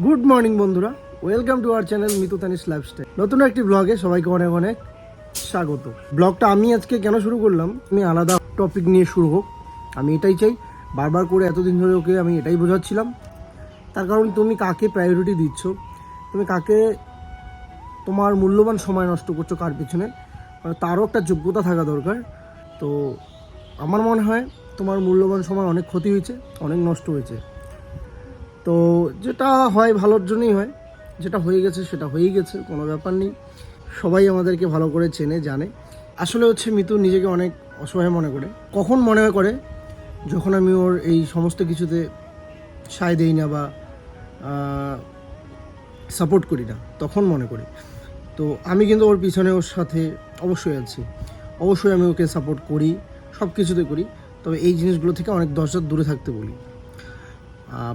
Good morning বন্ধুরা। Welcome to our channel Mitu Tanis lifestyle নতুন একটি ব্লগে সবাইকে অনেক অনেক স্বাগত। ব্লগটা আমি আজকে কেন শুরু করলাম? আমি আলাদা টপিক নিয়ে শুরু হোক। আমি এটাই চাই, বারবার করে এতদিন ধরে ওকে আমি এটাই বোঝাচ্ছিলাম। তার কারণ তুমি কাকে প্রায়োরিটি দিচ্ছ? তুমি কাকে তোমার মূল্যবান সময় নষ্ট করছ কার পিছনে? মানে তারও একটা যোগ্যতা থাকা দরকার। তো আমার মনে হয় তোমার মূল্যবান সময় অনেক ক্ষতি হয়েছে, অনেক নষ্ট হয়েছে। তো যেটা হয় ভালোর জন্যই হয়। যেটা হয়ে গেছে সেটা হয়েই গেছে, কোনো ব্যাপার নেই। সবাই আমাদেরকে ভালো করে চেনে, জানে। আসলে হচ্ছে মিতু নিজেকে অনেক অসহায় মনে করে। কখন মনে করে? যখন আমি ওর এই সমস্ত কিছুতে সায় দেই না বা সাপোর্ট করি না, তখন মনে করি। তো আমি কিন্তু ওর পিছনে ওর সাথে অবশ্যই আছি। অবশ্যই আমি ওকে সাপোর্ট করি সব কিছুতে করি। তবে এই জিনিসগুলো থেকে অনেক দশজাত দূরে থাকতে বলি।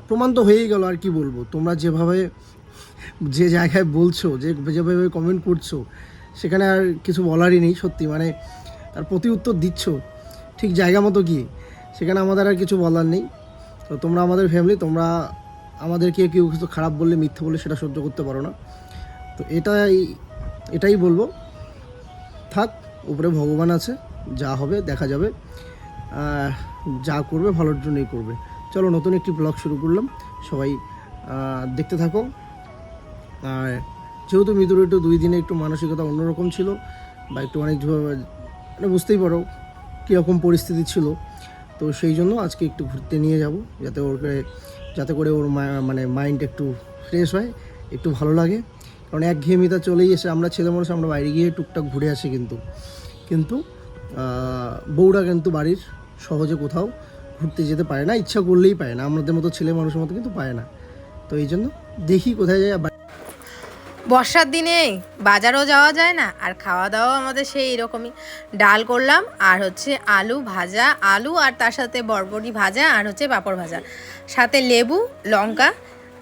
প্রমাণ তো হয়েই গেল, আর কি বলব? তোমরা যেভাবে যে জায়গায় বলছো, যে যেভাবে কমেন্ট করছ, সেখানে আর কিছু বলারই নেই, সত্যি। মানে তার প্রতি উত্তর দিচ্ছ, ঠিক জায়গা মতো গিয়ে, সেখানে আমাদের আর কিছু বলার নেই। তো তোমরা আমাদের ফ্যামিলি তোমরা আমাদেরকে কেউ কিছু খারাপ বললে, মিথ্যে বললে, সেটা সহ্য করতে পারো না। তো এটাই এটাই বলব। থাক, উপরে ভগবান আছে, যা হবে, দেখা যাবে। যা করবে, ভালোর জন্যই করবে। চলো নতুন একটি ব্লগ শুরু করলাম। সবাই দেখতে থাকো। আর যেহেতু মৃদুর একটু দুই দিনে একটু মানসিকতা অন্যরকম ছিল বা একটু অনেক মানে বুঝতেই পারো কীরকম পরিস্থিতি ছিল, তো সেই জন্য আজকে একটু ঘুরতে নিয়ে যাব যাতে ওকে, যাতে করে ওর মানে মাইন্ড একটু ফ্রেশ হয়, একটু ভালো লাগে। কারণ এক ঘেয়েমিতা চলেই এসে আমরা ছেলে মানুষ, আমরা বাইরে গিয়ে টুকটাক ঘুরে আসি কিন্তু। কিন্তু বউরা কিন্তু বাড়ির সহজে কোথাও ঘুরতে যেতে পারে না ইচ্ছা করলেই পারে না। আমাদের মতো ছেলে মানুষের মতো কিন্তু পারে না। তো এই জন্য দেখি কোথায় আর বর্ষার দিনে বাজারও যাওয়া যায় না আর খাওয়া দাওয়া আমাদের সেই এরকমই ডাল করলাম আর হচ্ছে আলু ভাজা আলু আর তার সাথে বরবটি ভাজা আর হচ্ছে পাঁপড় ভাজা। সাথে লেবু লঙ্কা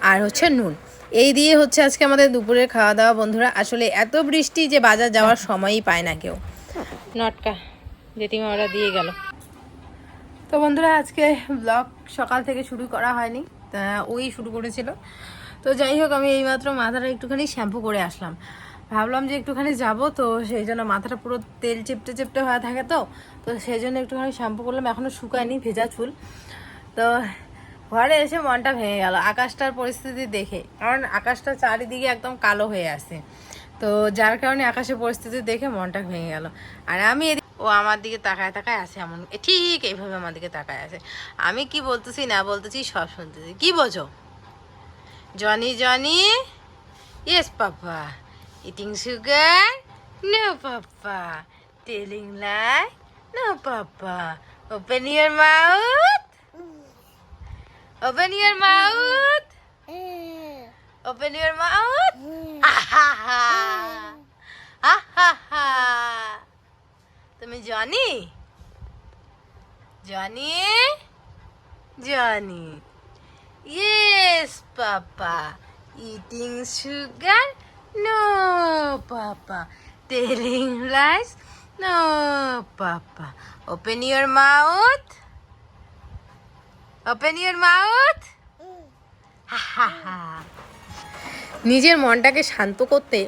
আর হচ্ছে নুন। এই দিয়ে হচ্ছে আজকে আমাদের দুপুরের খাওয়া দাওয়া বন্ধুরা। আসলে এত বৃষ্টি যে বাজার যাওয়ার সময়ই পায় না কেউ। নটকা জেঠিমা ওরা দিয়ে গেল। তো বন্ধুরা, আজকে ব্লগ সকাল থেকে শুরু করা হয়নি ওই শুরু করেছিল। তো যাই হোক, আমি এইমাত্র মাথাটা একটুখানি শ্যাম্পু করে আসলাম। ভাবলাম যে একটুখানি যাব, তো সেই জন্য মাথাটা পুরো তেল চেপটে চেপটে হয়ে থাকে তো তো সেই জন্য একটুখানি শ্যাম্পু করলাম এখনও শুকায়নি ভেজা চুল। তো ঘরে এসে মনটা ভেঙে গেল, আকাশটার পরিস্থিতি দেখে, কারণ আকাশটা চারিদিকে একদম কালো হয়ে আছে। তো যার কারণে আকাশের পরিস্থিতি দেখে মনটা ভেঙে গেল। আর আমি ও আমার দিকে তাকায় তাকায় আছে এমন। ঠিক এইভাবে আমার দিকে তাকায় আছে। আমি কি বলতেছি না বলতেছি সব শুনতেছি। কি বোঝো? Johnny Johnny? Yes papa eating sugar no papa telling lie no papa open your mouth open your mouth open your mouth তুমি জানি? জানি? জানি. Yes papa eating sugar no papa telling lies no papa open your mouth open your mouth নিজের মনটাকে শান্ত করতে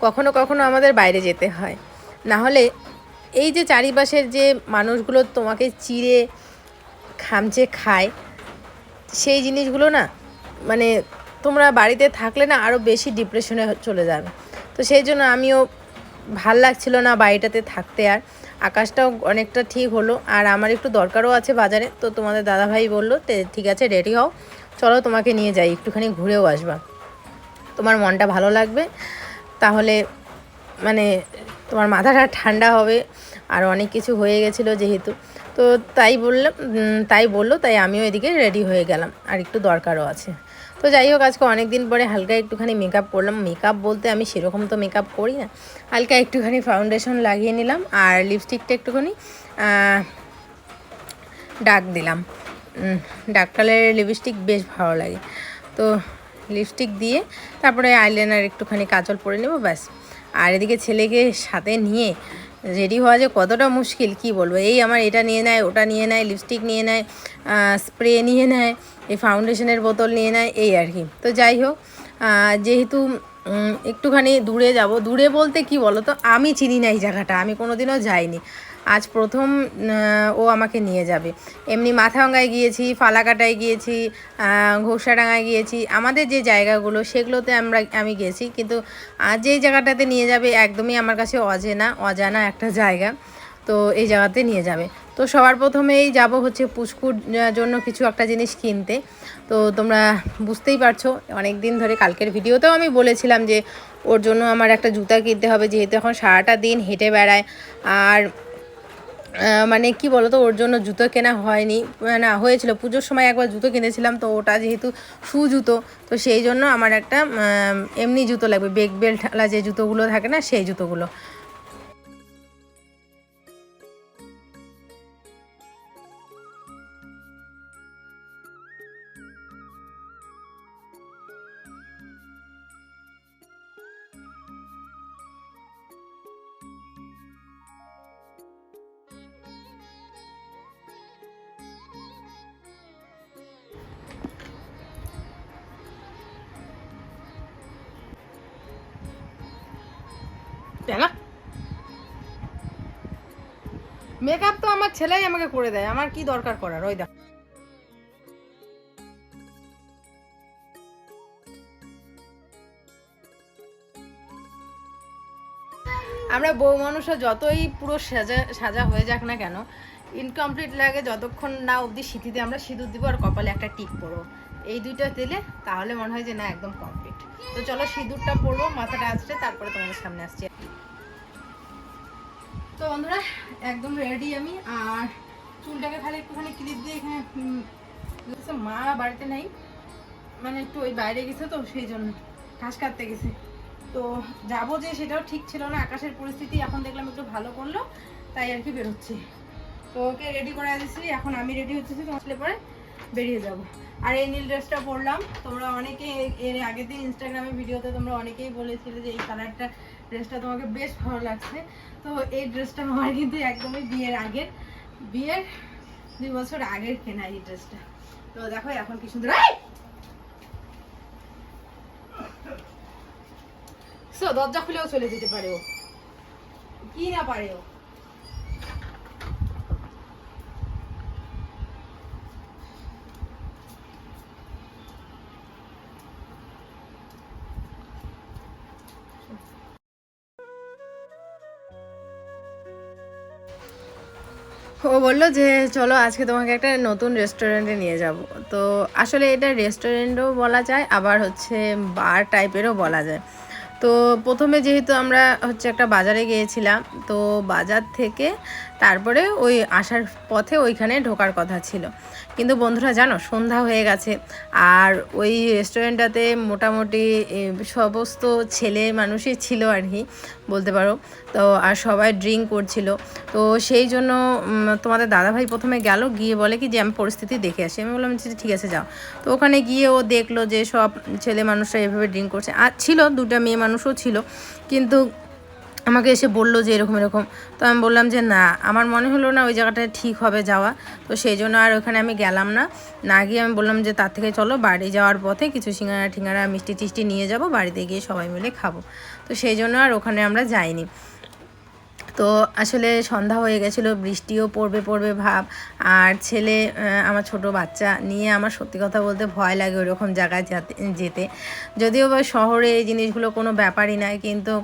কখনো কখনো আমাদের বাইরে যেতে হয়। না হলে এই যে চারিপাশের যে মানুষগুলো তোমাকে চিড়ে, খামচে খায়, সেই জিনিসগুলো না মানে তোমরা বাড়িতে থাকলে না আরও বেশি ডিপ্রেশনে চলে যাবে। তো সেই জন্য আমিও ভালো লাগছিল না বাড়িটাতে থাকতে আর। আকাশটাও অনেকটা ঠিক হলো আর আমার একটু দরকারও আছে বাজারে। তো তোমাদের দাদাভাই বলল, "তে- ঠিক আছে রেডি হও। চলো তোমাকে নিয়ে যাই, একটুখানি ঘুরেও আসবা। তোমার মনটা ভালো লাগবে। তাহলে মানে তোমার মাথাটা ঠান্ডা হবে। আর অনেক কিছু হয়ে গেছিল যেহেতু। তো তাই বললাম তাই বলল, তাই আমিও এদিকে রেডি হয়ে গেলাম। আর একটু দরকারও আছে। তো যাই হোক, আজকে অনেক দিন পরে হালকা একটুখানি মেকআপ করলাম। মেকআপ বলতে আমি সেরকম তো মেকআপ করি না। হালকা একটুখানি ফাউন্ডেশন লাগিয়ে নিলাম। আর লিপস্টিকটা একটুখানি ডাক দিলাম। ডার্ক কালারের লিপস্টিক বেশ ভালো লাগে। তো লিপস্টিক দিয়ে তারপরে আইলাইনার একটুখানি কাজল পরে নেব, ব্যাস। আর এদিকে ছেলেকে সাথে নিয়ে রেডি হওয়া যে কতটা মুশকিল, কি বলব? এই আমার এটা নিয়ে নেয়, ওটা নিয়ে নেয়, লিপস্টিক নিয়ে নেয় স্প্রে নিয়ে নেয়, এই ফাউন্ডেশনের বোতল নিয়ে নেয়, এই আর কি। তো যাই হোক যেহেতু একটুখানি দূরে যাব, দূরে বলতে কি বলো তো আমি চিনি না এই জায়গাটা, আমি কোনোদিনও যাইনি। আজ প্রথম ও আমাকে নিয়ে যাবে। এমনি মাথাভাঙ্গায় গিয়েছি, ফালাকাটায় গিয়েছি ঘোষাডাঙ্গায় গিয়েছি। আমাদের যে জায়গাগুলো, সেগুলোতে আমরা, আমি গেছি। কিন্তু আজ যেই জায়গাটাতে নিয়ে যাবে, একদমই আমার কাছে অজেনা, অজানা একটা জায়গা। তো এই জায়গাতে নিয়ে যাবে। তো সবার প্রথমেই যাব হচ্ছে পুষ্কুর জন্য কিছু একটা জিনিস কিনতে। তো তোমরা বুঝতেই পারছ অনেক দিন ধরে কালকের ভিডিওতেও আমি বলেছিলাম যে, ওর জন্য আমার একটা জুতা কিনতে হবে। যেহেতু এখন সারাটা দিন হেঁটে বেড়ায়, আর মানে কি বলতো, ওর জন্য জুতো কেনা হয়নি। না, হয়েছিল। পুজোর সময় একবার জুতো কিনেছিলাম, তো ওটা যেহেতু শু জুতো, তো সেই জন্য আমার একটা এমনি জুতো লাগবে। বেগ বেল্টওয়ালা যে জুতোগুলো থাকে না, সেই জুতোগুলো। মেকআপ তো আমার ছেলেই আমাকে করে দেয়, আমার কি দরকার করার? ওই দেখ। আমরা বউ মানুষও যতই পুরো সাজা সাজা হয়ে যাক না কেন ইনকমপ্লিট লাগে যতক্ষণ না অবধি সিঁথিতে আমরা সিঁদুর দিব আর কপালে একটা টিপ পরবো এই দুইটা দিলে তাহলে মনে হয় যে না, একদম কমপ্লিট তো চলো সিঁদুরটা পরবো, মাথাটা আসছে তারপরে তোমাদের সামনে আসছি। বন্ধুরা, একদম রেডি আমি। আর চুলটাকে খালি একটুখানি ক্লিপ দিয়ে এখানে মা বাড়িতে নেই। মানে একটু ওই বাইরে গেছে তো, সেই জন্য ঘাস কাটতে গেছে। তো যাব যে সেটাও ঠিক ছিল না, আকাশের পরিস্থিতি এখন দেখলাম একটু ভালো করল, তাই আর কি বেরোচ্ছি। তো ওকে রেডি করে দিচ্ছি এখন আমি রেডি হচ্ছি, তো আসলে পরে বেরিয়ে যাব। আর এই নীল ড্রেসটা পরলাম, তোমরা অনেকে এর আগের দিন ইনস্টাগ্রামে ভিডিওতে তোমরা অনেকেই বলেছিলে যে এই কালারটা ড্রেসটা তোমাকে বেশ ভালো লাগছে। তো এই ড্রেসটা আমার কিন্তু একদমই বিয়ের আগের, বিয়ের দুই বছর আগের কেনা এই ড্রেসটা তো দেখো এখন কি সুন্দর। দরজা খুলেও চলে যেতে পারে ও। কি না পারে ও। ও বলল যে, চলো আজকে তোমাকে একটা নতুন রেস্টুরেন্টে নিয়ে যাব। তো আসলে এটা রেস্টুরেন্টও বলা যায়, আবার হচ্ছে বার টাইপেরও বলা যায়। তো প্রথমে যেহেতু আমরা হচ্ছে একটা বাজারে গিয়েছিলাম, তো বাজার থেকে তারপরে ওই আসার পথে ওইখানে ঢোকার কথা ছিল। কিন্তু বন্ধুরা জানো, সন্ধ্যা হয়ে গেছে। আর ওই রেস্টুরেন্টটাতে মোটামুটি সমস্ত ছেলে মানুষই ছিল আর কি, বলতে পারো। তো, আর সবাই ড্রিঙ্ক করছিল। তো সেই জন্য তোমাদের দাদাভাই প্রথমে গেল, গিয়ে বলে কি যে, আমি পরিস্থিতি দেখে আসি। আমি বললাম ঠিক আছে, যাও। তো ওখানে গিয়ে ও দেখল যে, সব ছেলে মানুষরা এভাবে ড্রিঙ্ক করছে। আর ছিল, দুটা মেয়ে মানুষও ছিল। কিন্তু আমাকে এসে বলল যে এরকম এরকম। তো আমি বললাম যে, না, আমার মনে হলো না ওই জায়গাটায় ঠিক হবে যাওয়া। তো সেই জন্য আর ওখানে আমি গেলাম না। না গিয়ে আমি বললাম যে, তার থেকে চলো বাড়ি যাওয়ার পথে কিছু সিঙ্গারা ঠিঙ্গারা, মিষ্টি টিষ্টি নিয়ে যাব, বাড়িতে গিয়ে সবাই মিলে খাব। তো সেই জন্য আর ওখানে আমরা যাইনি। তো আসলে সন্ধ্যা হয়ে গেছিল, বৃষ্টিও পড়বে পড়বে ভাব। আর ছেলে আমার ছোট বাচ্চা নিয়ে আমার সত্যি কথা বলতে ভয় লাগে ওরকম জায়গায় যাতে যদিও বা শহরে এই জিনিসগুলো কোনো ব্যাপারই নয় কিন্তু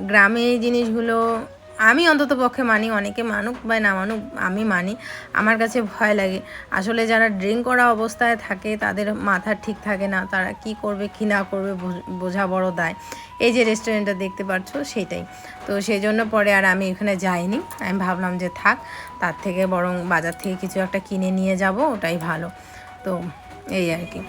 গ্রামে এই জিনিসগুলো আমি অন্তত পক্ষে মানি, অনেকে মানুক বা না মানুক, আমি মানি। আমার কাছে ভয় লাগে। আসলে যারা ড্রিঙ্ক করা অবস্থায় থাকে, তাদের মাথা ঠিক থাকে না। তারা কি করবে, কি না করবে, বোঝ- বড় দায়। এই যে রেস্টুরেন্টটা দেখতে পাচ্ছ, সেটাই। তো সেই জন্য পরে আর আমি এখানে যাইনি। আমি ভাবলাম যে থাক, তার থেকে বরং বাজার থেকে কিছু একটা কিনে নিয়ে যাব, ওটাই ভালো। তো এই আর কি।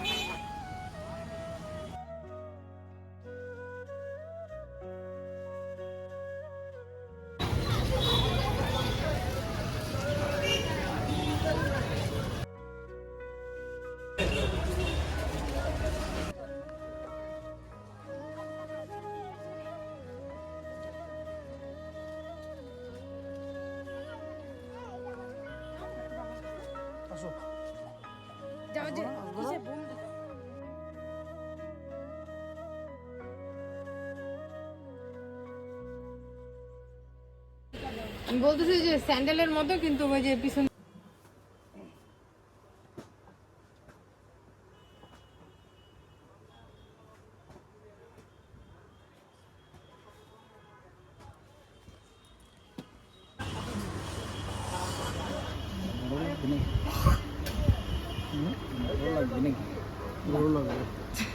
বলতেছি যে স্যান্ডেলের মতো কিন্তু ওই যে পিছন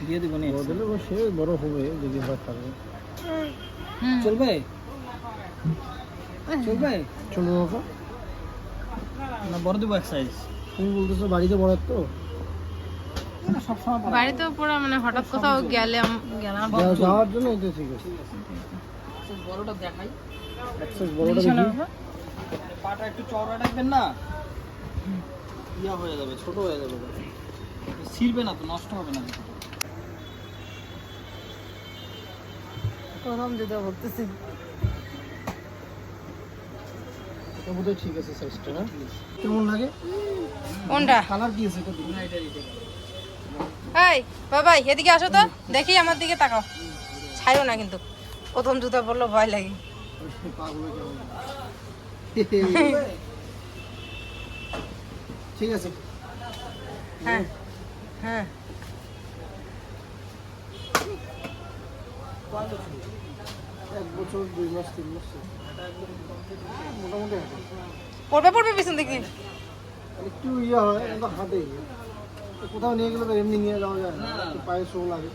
দিয়ে দিব নি বড় সে বড় হবে যদি ভাত খাবে চলবে? চলবে বাবা। না বড় দিব এক সাইজ তুমি বলতেছো বাড়িতে বড় তো। সবসময় বাড়িতেও মানে হঠাৎ কোথাও গেলাম গেলাম যাওয়ার জন্য এটা ঠিক আছে। বড়টা দেখাই। একসাথে বড়টা দেখি। পাটা একটু চওড়া রাখবেন না? ইয়া হয়ে যাবে ছোট হয়ে যাবে ছিড়বে না তো নষ্ট হবে না প্রথম যেটা বলতেছি। এটা বোধহয় ঠিক আছে সাইজটা হ্যাঁ? কেমন লাগে? কোনটা? কালার কি আছে এটা দেখি। এই বাবাই এদিকে আসো তো দেখি আমার দিকে তাকাও। ছাইও না কিন্তু। প্রথম জুতা পরলো ভয় লাগে। ঠিক আছে। হ্যাঁ হ্যাঁ। এক বছর দুই মাস তিন মাস। মোটামুটি পড়বে পড়বে পিছন দিকে। একটু ইয়ে হয় এটা হাতে। কোথাও নিয়ে গেলে তো এমনি নিয়ে যাওয়া যায় না। পায়ে শো লাগে।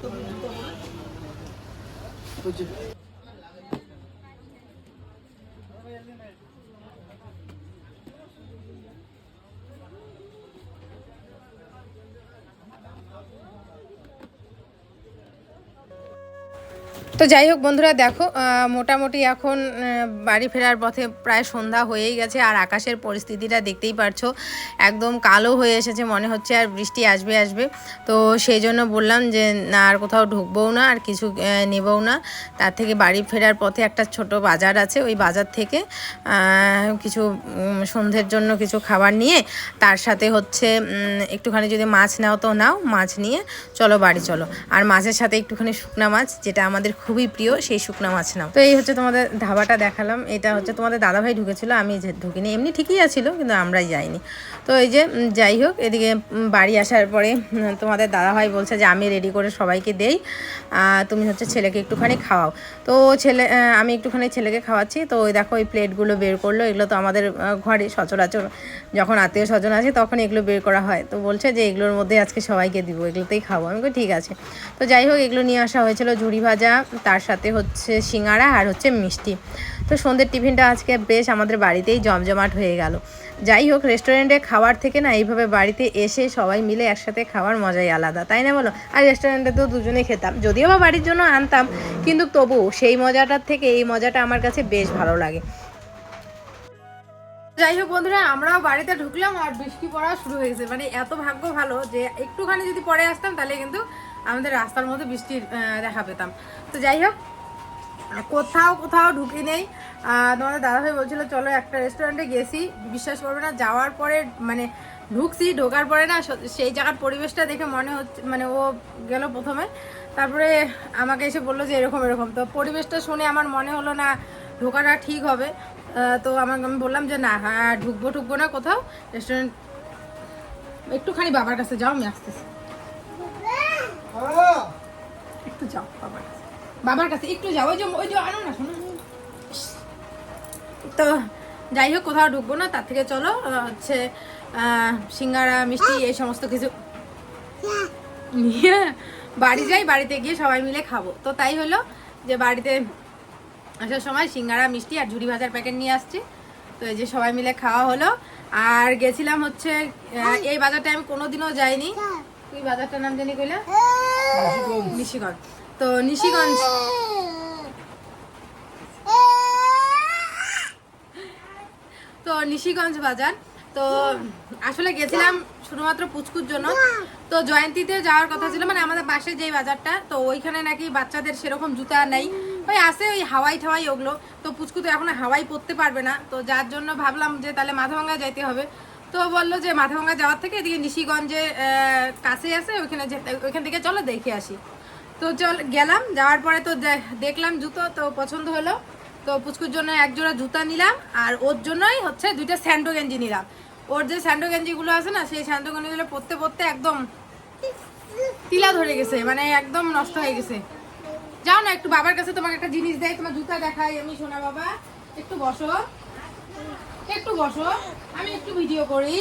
তো যাই হোক বন্ধুরা, দেখো মোটামুটি এখন বাড়ি ফেরার পথে প্রায় সন্ধ্যা হয়েই গেছে আর আকাশের পরিস্থিতিটা দেখতেই পারছ। একদম কালো হয়ে এসেছে, মনে হচ্ছে আর বৃষ্টি আসবে আসবে। তো সেই জন্য বললাম যে, না, আর কোথাও ঢুকবও না, আর কিছু নেবও না। তার থেকে বাড়ি ফেরার পথে একটা ছোট বাজার আছে, ওই বাজার থেকে কিছু সন্ধ্যের জন্য কিছু খাবার নিয়ে, তার সাথে হচ্ছে একটুখানি যদি মাছ নাও তো নাও, মাছ নিয়ে চলো বাড়ি চলো। আর মাছের সাথে একটুখানি শুকনা মাছ, যেটা আমাদের খুবই প্রিয় সেই শুকনা মাছ নাও। তো এই হচ্ছে তোমাদের ধাবাটা দেখালাম। এটা হচ্ছে তোমাদের দাদাভাই ঢুকেছিল, আমি ঢুকিনি। এমনি ঠিকই আছিল, কিন্তু আমরাই যাইনি। তো এই যে যাই হোক, এদিকে বাড়ি আসার পরে তোমাদের দাদাভাই বলছে যে, আমি রেডি করে সবাইকে দেই তুমি হচ্ছে ছেলেকে একটুখানি খাওয়াও। তো ছেলে আমি একটুখানি ছেলেকে খাওয়াচ্ছি। তো ওই দেখো ওই প্লেটগুলো বের করল। এগুলো তো আমাদের ঘরে সচরাচর যখন আত্মীয় স্বজন আছে তখন এগুলো বের করা হয়। তো বলছে যে, এগুলোর মধ্যে আজকে সবাইকে দিব, এগুলোতেই খাব। আমি ঠিক আছে। তো যাই হোক, এগুলো নিয়ে আসা হয়েছিল ঝুড়ি ভাজা তার সাথে হচ্ছে সিঙ্গারা আর হচ্ছে মিষ্টি। তো সন্ধ্যের টিফিনটা আজকে বেশ আমাদের বাড়িতেই জমজমাট হয়ে গেল। যাই হোক রেস্টুরেন্টে খাবার থেকে না এইভাবে বাড়িতে এসে সবাই মিলে একসাথে খাওয়ার মজাই আলাদা, তাই না বলো? আর রেস্টুরেন্টে তো দুজনেই খেতাম, যদিও বা বাড়ির জন্য আনতাম, কিন্তু তবু সেই মজাটার থেকে এই মজাটা আমার কাছে বেশ ভালো লাগে। যাই হোক বন্ধুরা, আমরাও বাড়িতে ঢুকলাম আর বৃষ্টি পড়া শুরু হয়ে গেছে। মানে এত ভাগ্য ভালো যে একটুখানি যদি পরে আসতাম তাহলে কিন্তু আমাদের রাস্তার মধ্যে বৃষ্টির দেখা পেতাম। তো যাই হোক, কোথাও কোথাও ঢুকি নেই। তোমাদের দাদাভাই বলছিল, চলো একটা রেস্টুরেন্টে গেছি। বিশ্বাস করবে না, যাওয়ার পরে মানে ঢুকছি, ঢোকার পরে না সেই জায়গার পরিবেশটা দেখে মনে হচ্ছে মানে ও গেল প্রথমে। তারপরে আমাকে এসে বলল যে, এরকম এরকম। তো পরিবেশটা শুনে আমার মনে হলো না, ঢোকাটা ঠিক হবে। তো আমাকে, আমি বললাম যে, না হ্যাঁ ঢুকবো ঢুকবো না কোথাও। রেস্টুরেন্ট একটুখানি বাবার কাছে যাও, আমি আসতেছি। একটু যাও বাবার কাছে। বাবার কাছে একটু যাও, ওই যে ওই যে, আনো না, শোনো। তো যাই হোক, কোথাও ঢুকবো না, তার থেকে চলো হচ্ছে সিঙ্গারা, মিষ্টি, এই সমস্ত কিছু। নিয়ে বাড়ি যাই, বাড়িতে গিয়ে সবাই মিলে খাব। তো তাই হলো যে বাড়িতে আসার সময় সিঙ্গারা, মিষ্টি আর ঝুড়ি ভাজার প্যাকেট নিয়ে আসছি। তো এই যে সবাই মিলে খাওয়া হলো। আর গেছিলাম হচ্ছে এই বাজারটা আমি কোনোদিনও যাইনি। তুই বাজারটার নাম জানি কইলা? নিশিগঞ্জ। তো নিশিগঞ্জ। তো নিশিগঞ্জ বাজার। তো আসলে গেছিলাম শুধুমাত্র পুচকুর জন্য। তো জয়ন্তীতে যাওয়ার কথা ছিল মানে আমাদের পাশে যেই বাজারটা তো ওইখানে নাকি বাচ্চাদের সেরকম জুতা নেই। ওই আছে ওই হাওয়াই ঠাওয়াই ওগুলো। তো পুচকু তো এখন হাওয়াই পরতে পারবে না। তো যার জন্য ভাবলাম যে তাহলে মাথাভাঙ্গা যাইতে হবে। তো বলল যে মাথাভাঙ্গা যাওয়ার থেকে এদিকে নিশিগঞ্জে কাছে আছে, ওইখানে ওইখান থেকে চলো দেখে আসি। তো চল, গেলাম, যাওয়ার পরে তো দেখলাম জুতো, তো পছন্দ হলো। তো তো পুচকুর জন্য এক জোড়া জুতা নিলাম, আর ওর জন্যই হচ্ছে দুইটা স্যান্ডো গেঞ্জি নিলাম। ওর যে স্যান্ডো গেঞ্জিগুলো আছে না, সেই স্যান্ডো গেঞ্জিগুলো পরতে পরতে একদম তিলা ধরে গেছে মানে একদম নষ্ট হয়ে গেছে। যাও না, একটু বাবার কাছে তোমাকে একটা জিনিস দেয় তোমার জুতা দেখাই, আমি সোনা বাবা, একটু বসো। একটু বসো আমি একটু ভিডিও করি।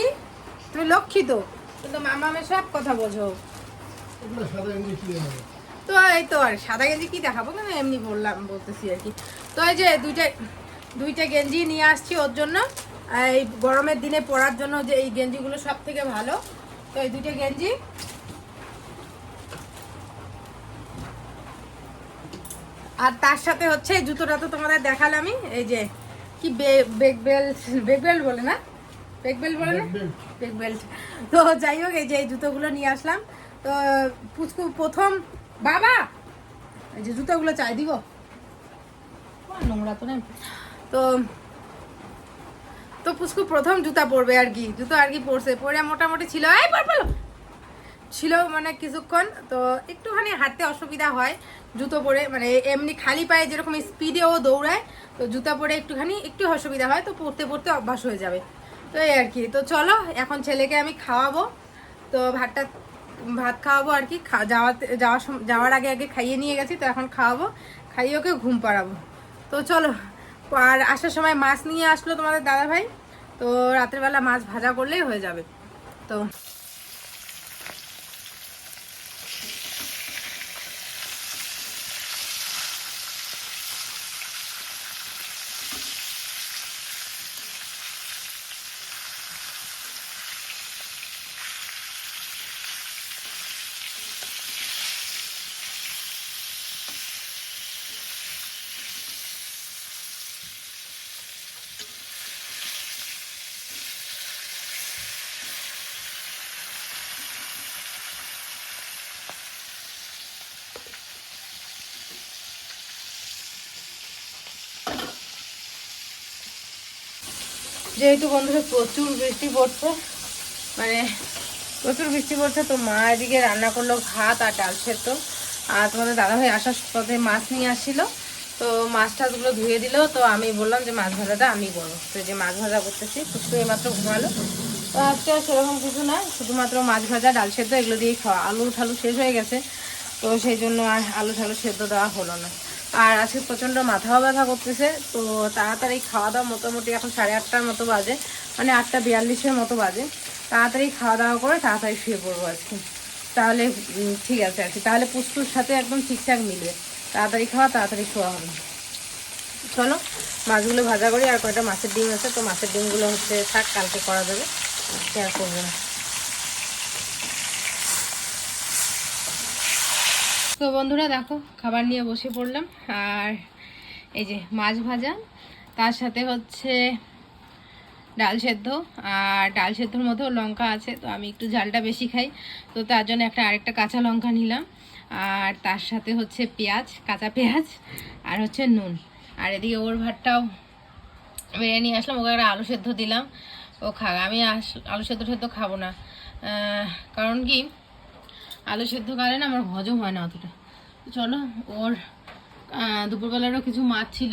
তুমি লক্ষিত কিন্তু মামামের সব কথা বোঝো। তো এই তো আর সাদা গেঞ্জি কি দেখাবো? কেন এমনি বললাম বলতেছি আর কি। তো এই যে দুইটা দুইটা গেঞ্জি নিয়ে আসছি ওর জন্য। এই গরমের দিনে পরার জন্য যে এই গেঞ্জিগুলো সব থেকে ভালো। তো এই দুইটা গেঞ্জি। আর তার সাথে হচ্ছে জুতোটা তো তোমাদের দেখালামই এই যে কি বেগ বেল্ট বেগ বেল্ট বলে না? বেগ বেল্ট বলে না? বেগ বেল্ট তো যাই হোক এই যে এই জুতোগুলো নিয়ে আসলাম। তো পুচকু প্রথম বাবা! এই যে জুতোগুলো চাই দিব? নোংরা তো নেই। তো তো পুচকু প্রথম জুতা পরবে আর কি। জুতো আর কি পরছে পরে মোটামুটি ছিল। এই পর পর। ছিল মানে কিছুক্ষণ, তো একটুখানি হাঁটতে অসুবিধা হয়, জুতো পরে মানে এমনি খালি পায়ে যেরকম স্পিডে ও দৌড়ায়, তো জুতা পরে একটুখানি, একটু অসুবিধা হয়, তো পড়তে পড়তে অভ্যাস হয়ে যাবে। তো এই আর কি, তো চলো, এখন ছেলেকে আমি খাওয়াবো, তো ভাতটা, ভাত খাওয়াবো আর কি যাওয়াতে, যাওয়ার যাওয়ার আগে আগে খাইয়ে নিয়ে গেছি, তো এখন খাওয়াবো, খাইয়ে ওকে ঘুম পাড়াবো। তো চলো, আর আসার সময় মাছ নিয়ে আসলো তোমাদের দাদা ভাই তো রাতের বেলা মাছ ভাজা করলেই হয়ে যাবে। তো যেহেতু বন্ধুরা প্রচুর বৃষ্টি পড়ছে মানে প্রচুর বৃষ্টি পড়ছে, তো মা এদিকে রান্না করল ভাত আর ডাল সেদ্ধ। আর তোমাদের দাদাভাই আসার পথে মাছ নিয়ে আসছিল, তো মাছ টাছগুলো ধুয়ে দিল। তো আমি বললাম যে মাছ ভাজাটা আমি করব। তো যে মাছ ভাজা করতেছি, পুষ্প মাত্র ঘুমালো। তো আজকে সেরকম কিছু না শুধুমাত্র মাছ ভাজা, ডাল সেদ্ধ, এগুলো দিয়েই খাওয়া। আলু ঠালু শেষ হয়ে গেছে, তো সেই জন্য আর আলু ঠালু সেদ্ধ দেওয়া হলো না। আর আজকে প্রচণ্ড মাথাও ব্যথা করতেছে, তো তাড়াতাড়ি খাওয়া দাওয়া মোটামুটি এখন সাড়ে আটটার মতো বাজে মানে আটটা বিয়াল্লিশের মতো বাজে। তাড়াতাড়ি খাওয়া দাওয়া করে তাড়াতাড়ি শুয়ে পড়ব আজকে। তাহলে ঠিক আছে আর কি। তাহলে পুষ্পুর সাথে একদম ঠিকঠাক মিলবে তাড়াতাড়ি খাওয়া, তাড়াতাড়ি শোয়া হবে। চলো, মাছগুলো ভাজা করি, আর কয়টা মাছের ডিম আছে, তো মাছের ডিমগুলো হচ্ছে থাক, কালকে করা যাবে। শেয়ার করব না। তো বন্ধুরা দেখো, খাবার নিয়ে বসে পড়লাম। আর এই যে মাছ ভাজা, তার সাথে হচ্ছে ডাল সেদ্ধ। আর ডাল সেদ্ধর মধ্যেও লঙ্কা আছে, তো আমি একটু ঝালটা বেশি খাই। তো তার জন্য একটা আরেকটা কাঁচা লঙ্কা নিলাম। আর তার সাথে হচ্ছে পেঁয়াজ, কাঁচা পেঁয়াজ, আর হচ্ছে নুন। আর এদিকে ওর ভাতটাও বেড়ে নিয়ে আসলাম, ওকে একটা আলু সেদ্ধ দিলাম। ও খা আমি আলু সেদ্ধ সেদ্ধ খাব না। কারণ কি আলু সেদ্ধ কালে না, আমার হজম হয় না অতটা। চলো, ওর দুপুরবেলারও কিছু মাছ ছিল।